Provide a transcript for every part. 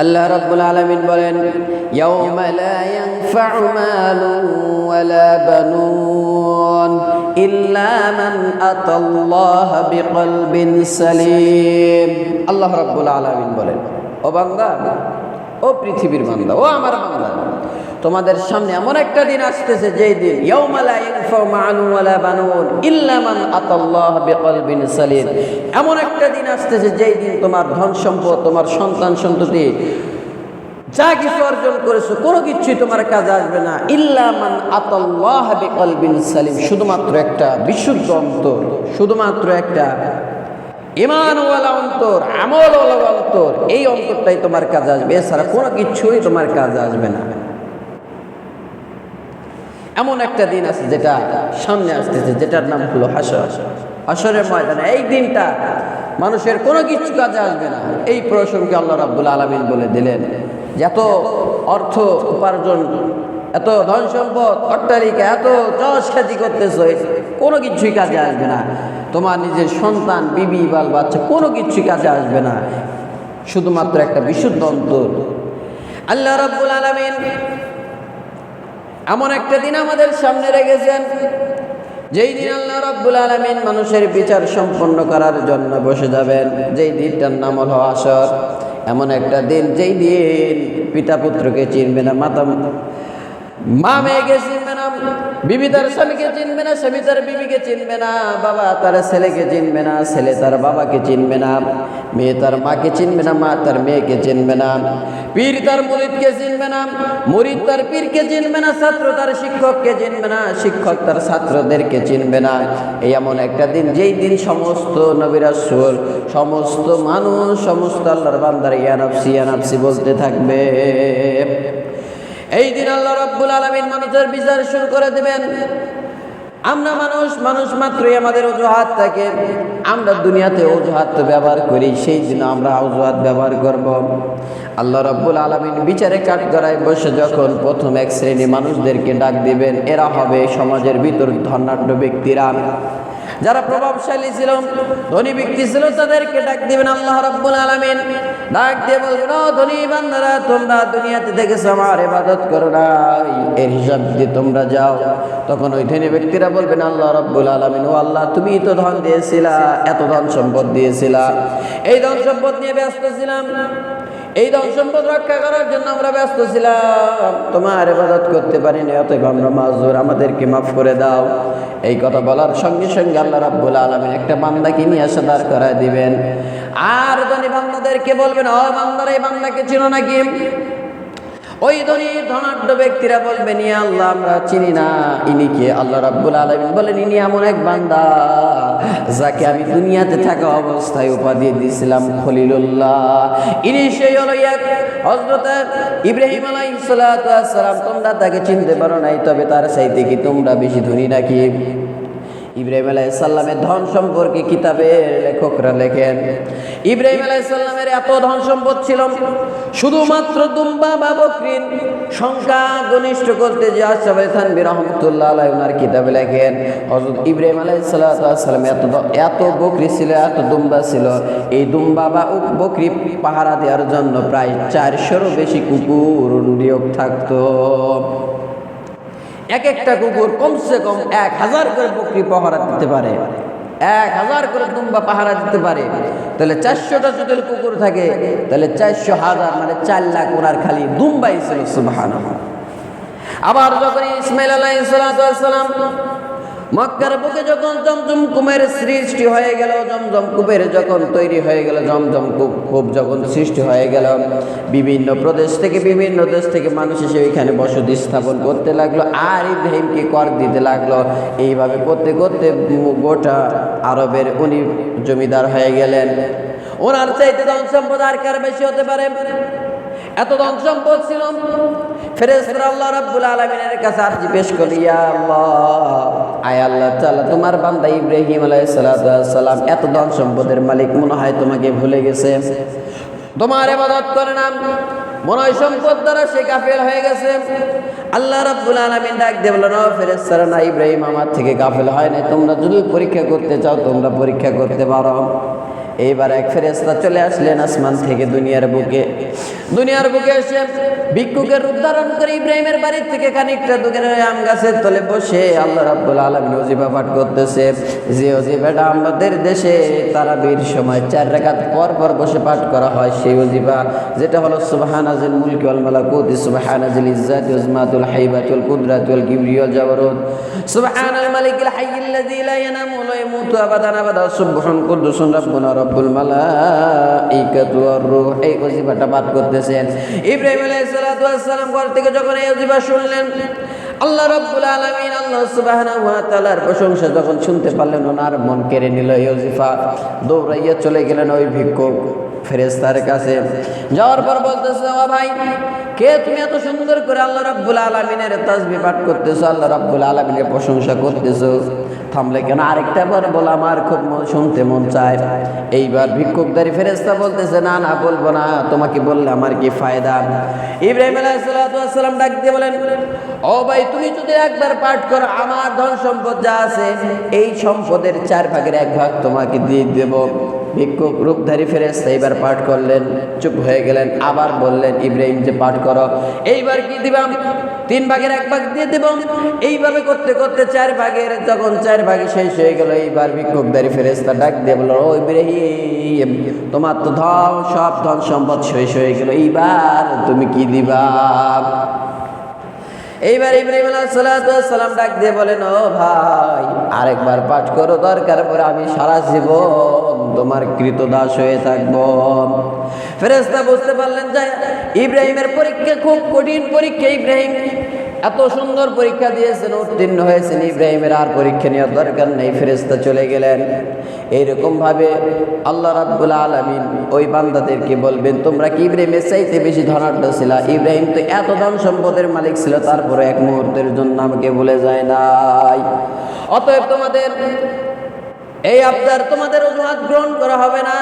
আল্লাহ রাব্বুল আলামিন বলেন, ইয়াউমা লা ইয়ানফা'ু মালুন ওয়ালা বানুন ইল্লা মান আতাল্লাহা বিকলবিন সালিম। আল্লাহ রাব্বুল আলামিন বলেন, ও বান্দা, ও পৃথিবীর বান্দা, ও আমার বান্দা, তোমাদের সামনে এমন একটা দিন আসতেছে যেই দিন, ইয়াউমা লা মান এমন একটা দিন আসতেছে যেই দিন তোমার ধন সম্পদ, তোমার সন্তান সন্ততি যা কিছু অর্জন করেছ, কোনো কিছুই তোমার কাজে আসবে না। ইল্লা মান আতাল্লাহ বিকলবিন সালিম। শুধুমাত্র একটা বিশুদ্ধ অন্তর, শুধুমাত্র একটা ইমানওয়ালা অন্তর, আমলওয়ালা অন্তর, এই অন্তরটাই তোমার কাজে আসবে। এছাড়া কোনো কিছুই তোমার কাজে আসবে না। এমন একটা দিন আছে যেটা সামনে আসতেছে, যেটার নাম হলো হাসর হাসরের ময়দানে এই দিনটা মানুষের কোনো কিছু কাজে আসবে না। এই প্রসঙ্গে আল্লাহ রাব্বুল আলামিন বলে দিলেন এত অর্থ উপার্জন, এত ধন সম্পদ, অট্টালিকা, এত যশ খ্যাতি করতেছো কোনো কিছুই কাজে আসবে না। তোমার নিজের সন্তান, বিবি, বাল, বাচ্চা কোনো কিছুই কাজে আসবে না। শুধুমাত্র একটা বিশুদ্ধ অন্তর। আল্লাহ রাব্বুল আলামিন এমন একটা দিন আমাদের সামনে রেখেছেন, যেই দিন আল্লাহ রাব্বুল আলামিন মানুষের বিচার সম্পন্ন করার জন্য বসে যাবেন, যেই দিনটার নাম হল আসর। এমন একটা দিন, যেই দিন পিতা পুত্রকে চিনবে না, মাতা মা মেয়েকে চিনবে না, বিবি তার স্বামীকে চিনবে না, স্বামী তার বিবিকে চিনবে না, বাবা তার ছেলেকে চিনবে না, ছেলে তার বাবাকে চিনবে না, মেয়ে তার মাকে চিনবে না, মা তার মেয়েকে চিনবে না। পীর তার মুরিদকে চিনবে না, মুরিদ তার পীরকে চিনবে না, ছাত্র তার শিক্ষককে চিনবে না, শিক্ষক তার ছাত্রদেরকে চিনবে না। এই এমন একটা দিন, যেই দিন সমস্ত নবিরাসুল সমস্ত মানুষ, সমস্ত আল্লাহর বান্দার ইয়ানাফসি ইয়ানাফসি বলতে থাকবে। এই দিন আল্লাহ রাব্বুল আলামিন মানুষের বিচার শুরু করে দেবেন। আমরা মানুষ মানুষ মাত্রই আমাদের অজুহাত থাকে। আমরা দুনিয়াতে অজুহাত ব্যবহার করি, সেই দিন আমরা অজুহাত ব্যবহার করব। আল্লাহ রব্বুল আলামিন বিচারে কাঠগড়ায় বসে যখন প্রথম এক শ্রেণি মানুষদেরকে ডাক দিবেন, এরা হবে সমাজের ভিতর ধনাঢ্য ব্যক্তিরা। যারা প্রভাবশালী ছিল, ধনী ব্যক্তি ছিল, তাদেরকে ডাক দিবেন আল্লাহ রব্বুল আলামিন। ডাক দিয়ে বলবেন ও ধনী বান্দারা, তোমরা দুনিয়াতে দেখেছ আমার ইবাদত করো না এর হিসাব দিয়ে তোমরা যাও, তখন ওই ধনী ব্যক্তিরা বলবেন আল্লাহ রাব্বুল আলামিন, ও আল্লাহ, তুমি তো ধন দিয়েছিলা, এত ধন সম্পদ দিয়েছিলা। এই ধন সম্পদ নিয়ে ব্যস্ত ছিলাম। এই ধন সম্পদ রক্ষা করার জন্য আমরা ব্যস্ত ছিলাম। তোমার এবাদত করতে পারিনি, অতএব আমরা মাজুর আমাদেরকে মাফ করে দাও। এই কথা বলার সঙ্গে সঙ্গে আল্লাহ রাব্বুল আলামিন একটা বান্দাকে নিয়ে এসে দাঁড় করায় দিবেন। আর ধনী বান্দাদেরকে বলবেন, ও বান্দারা, এই বান্দাকে চিনো নাকি? ওই ধনী ধনাঢ্য ব্যক্তিরা বলবেন ইয়া আল্লাহ আমরা চিনি না। ইনি কে? আল্লাহ রাব্বুল আলামিন বলেন, ইনি এমন এক বান্দা যাকে আমি দুনিয়াতে থাকা অবস্থায় উপাধি দিয়েছিলাম খলিলুল্লাহ। ইনি সেই হলো এক হযরত ইব্রাহিম আলাইহিস সালাম। তোমরা তাকে চিনতে পারো নাই, তবে তার চাইতে কি তোমরা বেশি ধনী নাকি? ইব্রাহিম আলাইসাল্লামের ধন সম্পর্কে কিতাবের লেখকরা লেখেন, ইব্রাহিম আলাইসাল্লামের এত ধন সম্পদ ছিল, শুধুমাত্র দুম্বা বা বকরিন সংখ্যা ঘনিষ্ঠ করতে যে আশাবে থানবি রহমতুল্লাহ আলাই ওনার কিতাবে লেখেন হজরত ইব্রাহিম আলাইসাল্লাম এত এত বকরি ছিল, এত দুম্বা ছিল, এই দুম্বা বা বকরি পাহারা দেওয়ার জন্য প্রায় চারশোরও বেশি কুকুর নিয়োগ থাকতো। এক একটা কুকুর কমসে কম এক হাজার করে বকরি পাহারা দিতে পারে। এক হাজার করে দুম্বা পাহারা দিতে পারে। তাহলে চারশোটা যদি কুকুর থাকে, তাহলে চারশো হাজার মানে চার লাখ ওনার খালি দুম্বাই ছিল সুবাহান আবার যখন ইসমাইল আলাইসালাম মক্কার বুকে যখন জমজম কুমের সৃষ্টি হয়ে গেল, জমজম কুবের যখন তৈরি হয়ে গেল, জমজম কূপ কূপ যখন সৃষ্টি হয়ে গেল, বিভিন্ন প্রদেশ থেকে বিভিন্ন দেশ থেকে মানুষ এসে ওইখানে বসতি স্থাপন করতে লাগল। আর ইব্রাহিমকে কর দিতে লাগল। এইভাবে করতে করতে গোটা আরবের উনি জমিদার হয়ে গেলেন। ওনার চাইতে ধন সম্পদ আর কার বেশি হতে পারে? এত ধন সম্পদ ছিল। ফেরেশতারা আল্লাহ রাব্বুল আলামিনের কাছে আরজি পেশ করি আল্লাহ, আয় আল্লাহ তাআলা, তোমার বান্দা ইব্রাহিম আলাইহিস সালাম এত ধন সম্পদের মালিক মনে হয় তোমাকে ভুলে গেছে। তোমার ইবাদত করে না মনে হয় সম্পদ দ্বারা সে গাফেল হয়ে গেছে। আল্লাহ রাব্বুল আলামিন ডাক দিয়ে বললেন, ও ফেরেশতারা, না, ইব্রাহিম আমার থেকে গাফেল হয় না তোমরা যদি পরীক্ষা করতে চাও, তোমরা পরীক্ষা করতে পারো। এইবার এক ফেরেস্তা চলে আসলেন আসমান থেকে দুনিয়ার বুকে। দুনিয়ার বুকে এসে ভিক্ষুকের রূপ ধারণ করে ইব্রাহিমের বাড়ির থেকে খানিকটা দূরে আম গাছের তলে বসে আল্লাহ রাব্বুল আলামিন ওজিফা পাঠ করতেছে। যে ওজিফাটা আমাদের দেশে তারা বীর সময় চার রাকাত পর পর বসে পাঠ করা হয়, সেই ওজিফা যেটা হলো সুবহানাজিল মুলকি ওয়াল মালাকুত সুবহানাজিল ইজ্জাতি ওয়াজমাতুল হাইবাতি ওয়াল কুদরাতি ওয়াল কিবরি ওয়াল জাবারুত। সুবহানাল মালিকিল হাইয়িল লাযী লা ইয়ানামু ওয়া ইয়ামুতু আবাদান আবাদা। সুবহান কুদ্দুসুন রাব্বুনা রাব্বুল মালাইকাতু ওয়ার রূহ। এই ওজিফাটা পাঠ করতেছেন ইব্রাহিম আলাইসালাম ঘর থেকে যখন এই অজিবা শুনলেন, আল্লাহ রব্বুল আলমিন, আল্লাহ সুবহানাহু তাআলার প্রশংসা যখন শুনতে পারলেন, ওনার মন কেড়ে নিল ইউজিফা দৌড়াইয়া চলে গেলেন ওই ভিক্ষুক। ফেরেস্তার কাছে যাওয়ার পর বলতেছে, ও ভাই, কে তুমি এত সুন্দর করে আল্লাহ রাব্বুল আলামিনের তাসবিহ পাঠ করতেছো, আল্লাহ রাব্বুল আলামিনের প্রশংসা করতেছো? থামলে কেন? আরেকটা বার বল, আমার খুব শুনতে মন চায়। এইবার ভিক্ষুকদারি ফেরেস্তা বলতেছে, না না, বলব না, তোমাকে বললে আমার কি ফায়দা? ইব্রাহিম আলাইহিসসালাম ডাক দিয়ে বলেন, ও ভাই, তুমি যদি একবার পাঠ করো, আমার ধন সম্পদ যা আছে, এই সম্পদের চার ভাগের এক ভাগ তোমাকে দিয়ে দেব। ভিক্ষুক রূপধারী ফেরেস্তা এইবার পাঠ করলেন, চুপ হয়ে গেলেন, আবার বললেন, ইব্রাহিম যে পাঠ করো। এইবার কি দিবাম তিন ভাগের এক ভাগ দিয়ে দেব। এইভাবে করতে করতে চার ভাগের, যখন চার ভাগে শেষ হয়ে গেল, এইবার ভিক্ষুকদারি ফেরেস্তা ডাক দিয়ে বলল, ও ইব্রাহিম, তোমার তো ধন, সব ধন সম্পদ শেষ হয়ে গেল, এইবার তুমি কি দিবা? এইবার ইব্রাহিম সালাম ডাক দিয়ে বলেন, ও ভাই, আরেকবার পাঠ করো, দরকার পরে আমি সারা জীবন তোমার কৃতদাস হয়ে থাকব। ফেরেস্তা বুঝতে পারলেন যে ইব্রাহিমের পরীক্ষা খুব কঠিন পরীক্ষা, ইব্রাহিম এত সুন্দর পরীক্ষা দিয়েছেন, উত্তীর্ণ হয়েছেন। ইব্রাহিমের আর পরীক্ষা নেওয়ার দরকার নেই ফেরেস্তা চলে গেলেন। এইরকম ভাবে আল্লাহ রাব্বুল আলমিন ওই বান্দাদেরকে বলবেন, তোমরা কি ইব্রাহিমের চাইতে বেশি ধনাঢ্য ছিল? ইব্রাহিম তো এত ধন সম্পদের মালিক ছিল তারপরে এক মুহূর্তের জন্য আমাকে ভুলে যায় নাই। অতএব তোমাদের এই আবদার তোমাদের অজুহাত গ্রহণ করা হবে না।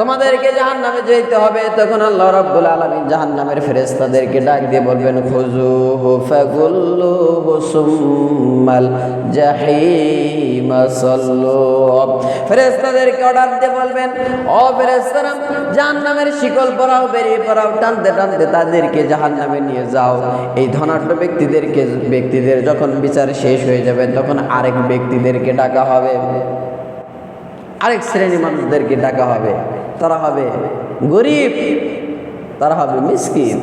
তোমাদেরকে জাহান নামে যেতে হবে। তখন আল্লাহ রাব্বুল আলামিন জাহান নামের ফেরেশতাদেরকে ডাক দিয়ে বলবেন খুজুহু ফাগুল্লুহু সুম্মাল জাহিম সাল্লু ফেরেশতাদেরকে অর্ডার দিয়ে বলবেন, ও ফেরেশতারা জাহান নামের শিকল পরাও, বেরিয়ে পরাও, টানতে টানতে তাদেরকে জাহান নামে নিয়ে যাও। এই ধনাঢ্য ব্যক্তিদেরকে, ব্যক্তিদের যখন বিচার শেষ হয়ে যাবে, তখন আরেক ব্যক্তিদেরকে ডাকা হবে। আরেক শ্রেণির মানুষদেরকে ডাকা হবে। তারা হবে গরিব, তারা হবে মিসকিন।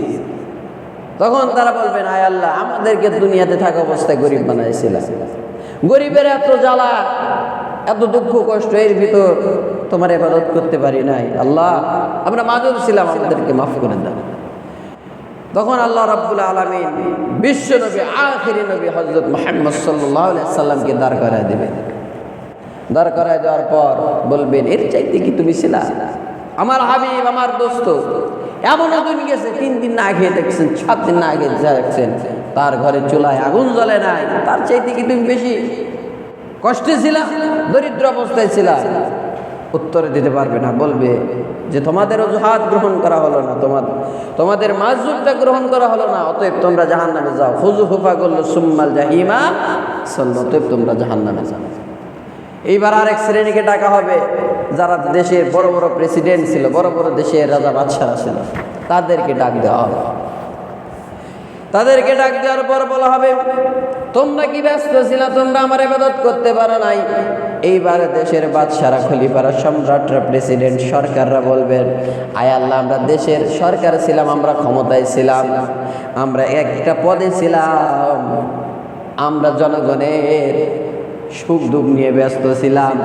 তখন তারা বলবেন আয় আল্লাহ, আমাদেরকে দুনিয়াতে থাকা অবস্থায় গরিব বানাইছিল। গরিবের এত জ্বালা, এত দুঃখ, কষ্ট, এর ভিতর তোমার এবাদত করতে পারি নাই। আল্লাহ, আমরা মাজুর ছিলাম, আমাদেরকে মাফ করে দাও। তখন আল্লাহ রাব্বুল আলমিন বিশ্ব নবী, আখিরি নবী হজরত মোহাম্মদ সাল্লাহ সাল্লামকে দাঁড় করায় দেবেন। দাঁড় করায় দেওয়ার পর বলবেন, এর চাইতে কি তুমি ছিলা? আমার হাবিব, আমার দোস্ত। এমনও দিন গেছে, তিন দিন না খেয়ে দেখছেন, সাত দিন না খেয়ে দেখছেন। তার ঘরে চুলায় আগুন জ্বলে নাই, তার চাইতে কি তুমি বেশি? কষ্টে ছিলা, দরিদ্র অবস্থায় ছিলা। উত্তরে দিতে পারবে না। বলবে যে, তোমাদের অজুহাত গ্রহণ করা হলো না তোমার তোমাদের মাজুরটা গ্রহণ করা হলো না, অতএব তোমরা জাহান নামে যাও। ফুজু হুফা করল সুম্মাল জাহিমা সল্ল অতএব তোমরা জাহান নামে যাও। এইবার আরেক শ্রেণীকে ডাকা হবে, যারা দেশের বড় বড় প্রেসিডেন্ট ছিল, বড় বড় দেশের রাজা বাদশারা ছিল, তাদেরকে ডাক দেওয়া হবে। তাদেরকে ডাক দেওয়ার পর বলা হবে, তোমরা কি ব্যস্ত ছিল? তোমরা আমার ইবাদত করতে পারো নাই। এইবার দেশের বাদশারা খলিফারা, সম্রাটরা প্রেসিডেন্ট সরকাররা বলবেন, আয় আল্লাহ, আমরা দেশের সরকার ছিলাম, আমরা ক্ষমতায় ছিলাম, আমরা একটা পদে ছিলাম, আমরা জনগণের সুখ দুঃখ নিয়ে ব্যস্ত ছিলাম।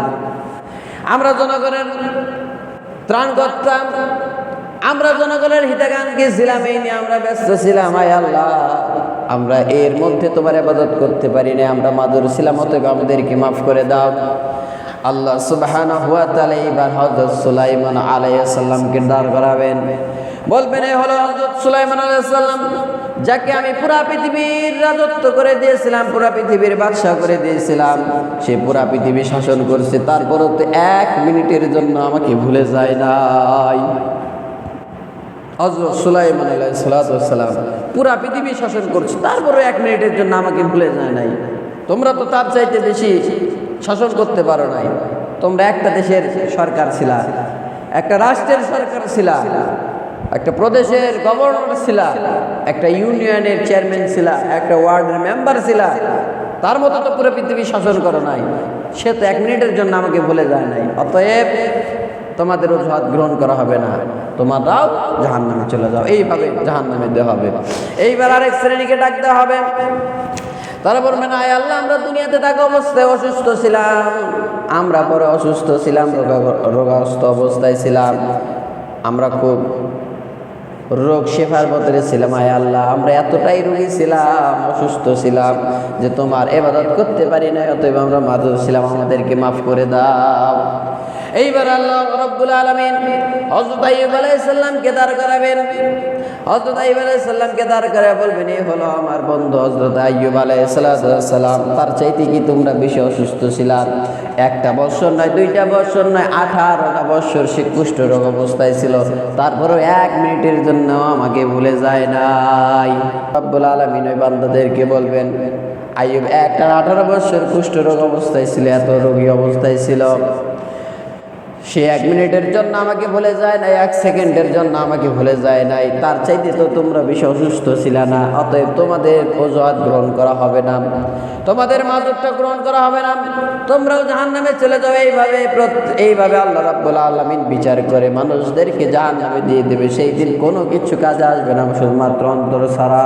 আমরা জনগণের ত্রাণ করতাম। আমরা জনগণের হিতাগান ছিলাম, এই নিয়ে আমরা ব্যস্ত ছিলাম। আয় আল্লাহ, আমরা এর মধ্যে তোমার আবাদত করতে পারি না আমরা মাদুর ছিলাম, অতএব আমাদেরকে মাফ করে দাও। আল্লাহ তাআলা এইবার হযরত সুলাইমান আলাইহিস সালামকে দাঁড় করাবেন। বলবেন এই হলো হযরত সুলাইমান আলাইহিস সালাম, যাকে আমি পুরা পৃথিবীর রাজত্ব করে দিয়েছিলাম, পুরা পৃথিবীর বাদশাহ করে দিয়েছিলাম। সে পুরা পৃথিবী শাসন করছে তারপরও তো এক মিনিটের জন্য আমাকে ভুলে যায় নাই। হজরত সুলাইমান সালাম পুরা পৃথিবী শাসন করছে তারপরও এক মিনিটের জন্য আমাকে ভুলে যায় নাই। তোমরা তো তার চাইতে বেশি শাসন করতে পারো নাই। তোমরা একটা দেশের সরকার ছিলা, একটা রাষ্ট্রের সরকার ছিলা। একটা প্রদেশের গভর্নর ছিলা, একটা ইউনিয়নের চেয়ারম্যান ছিলা, একটা ওয়ার্ডের মেম্বার ছিলা। তার মতো তো পুরো পৃথিবী শাসন করো নাই। সে তো এক মিনিটের জন্য আমাকে বলে যায় নাই। অতএব তোমাদের অজুহাত গ্রহণ করা হবে না। তোমরাও জাহান নামে চলে যাও। এইভাবে জাহান নামে দেওয়া হবে। এইবার আরেক শ্রেণীকে ডাক দেওয়া হবে। তারা বলবে, না আল্লাহ, আমরা দুনিয়াতে থাকা অবস্থায় অসুস্থ ছিলাম। আমরা পরে অসুস্থ ছিলাম, রোগা- রোগাগ্রস্ত অবস্থায় ছিলাম। আমরা খুব রোগ শেফার বদলে ছিলাম, আয় আল্লাহ, আমরা এতটাই রোগী ছিলাম, অসুস্থ ছিলাম যে তোমার এবাদত করতে পারি না অতএব আমরা মাদুর ছিলাম, আমাদেরকে মাফ করে দাও। এইবার আল্লাহ রব্বুল আলমিন হজরত আইব আলাইসাল্লামকে দাঁড় করাবেন। হজরত আইব আলাইসাল্লামকে দাঁড় করে বলবেন এই হলো আমার বন্ধু হজরত আইব আলাইসাল্লাম তার চাইতে কি তোমরা বেশি অসুস্থ ছিলাম একটা বছর নয়, দুইটা বছর নয়, আঠারোটা বছর সে কুষ্ঠ রোগ অবস্থায় ছিল। তারপরেও এক মিনিটের জন্য আমাকে ভুলে যায় নাই। রব্বুল আলমিন ওই বান্দাদেরকে বলবেন আইব একটা আঠারো বছর কুষ্ঠ রোগ অবস্থায় ছিল, এত রোগী অবস্থায় ছিল। সে এক মিনিটের জন্য আমাকে ভুলে যায় নাই এক সেকেন্ডের জন্য আমাকে ভুলে যায় নাই তার চাইতে তো তোমরা বেশি অসুস্থ ছিল না, অতএব তোমাদের অজুহাত গ্রহণ করা হবে না। তোমাদের মাজবটা গ্রহণ করা হবে না। তোমরাও জাহান নামে চলে যাও। এইভাবে এইভাবে আল্লাহ রাব্বুল আলমিন বিচার করে। মানুষদেরকে জাহান নামে দিয়ে দেবে। সেই দিন কোনো কিছু কাজে আসবে না শুধুমাত্র অন্তর সারা।